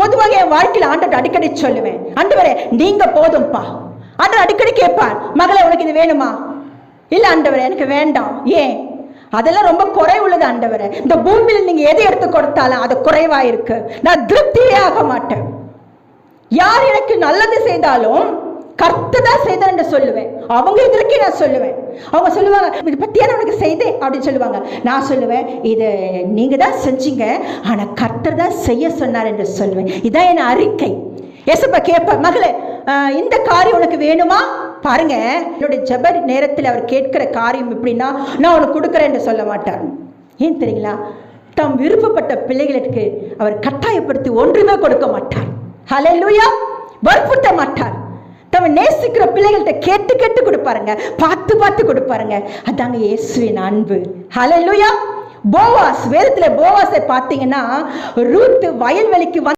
பொதுவாக என் வாழ்க்கையில் ஆண்டவர் அடிக்கடி சொல்லுவேன். ஆண்டவரே நீங்க போதும்ப்பா ஆண்டவர் அடிக்கடி கேட்பார் மகளே உனக்கு இது வேணுமா? இல்ல ஆண்டவரே எனக்கு வேண்டாம். ஏன்? அதெல்லாம் ரொம்ப குறை உள்ளது ஆண்டவரே. இந்த பூமியில் நீங்க எதை எடுத்து கொடுத்தாலும் அது குறைவா இருக்கு. நான் திருப்தியே ஆக மாட்டேன். யார் எனக்கு நல்லது செய்தாலும் கர்த்து தான் செய்தார் என்று சொல்லுவேன். அவங்க இதற்கே நான் சொல்லுவேன். அவங்க சொல்லுவாங்க இது பற்றியான நான் உனக்கு செய்தேன்? அப்படின்னு சொல்லுவாங்க. நான் சொல்லுவேன் இது நீங்கள் தான் செஞ்சீங்க ஆனால் கர்த்தர் தான் செய்ய சொன்னார் என்று சொல்லுவேன். இதான் என் அறிக்கை. ஏசப்பா கேட்ப மகளே இந்த காரியம் உனக்கு வேணுமா? பாருங்க என்னுடைய ஜப நேரத்தில் அவர் கேட்கிற காரியம் எப்படின்னா நான் உனக்கு கொடுக்குறேன் என்று சொல்ல மாட்டார். ஏன் தெரியுங்களா? தம் விருப்பப்பட்ட பிள்ளைகளுக்கு அவர் கட்டாயப்படுத்தி ஒன்றுமே கொடுக்க மாட்டார். ஹalleluya! வற்புறுத்த மாட்டார். தம் நேசிக்கிற பிள்ளைகள்கிட்ட கேட்டு கேட்டு கொடுப்பாருங்க. பார்த்து பார்த்து கொடுப்பாருங்க. அதாங்க இயேசுவின் அன்பு. ஹalleluya போவாஸ் வேதத்தில் போவாஸை பார்த்தீங்கன்னா ரூத்து வயல்வெளிக்கு வந்து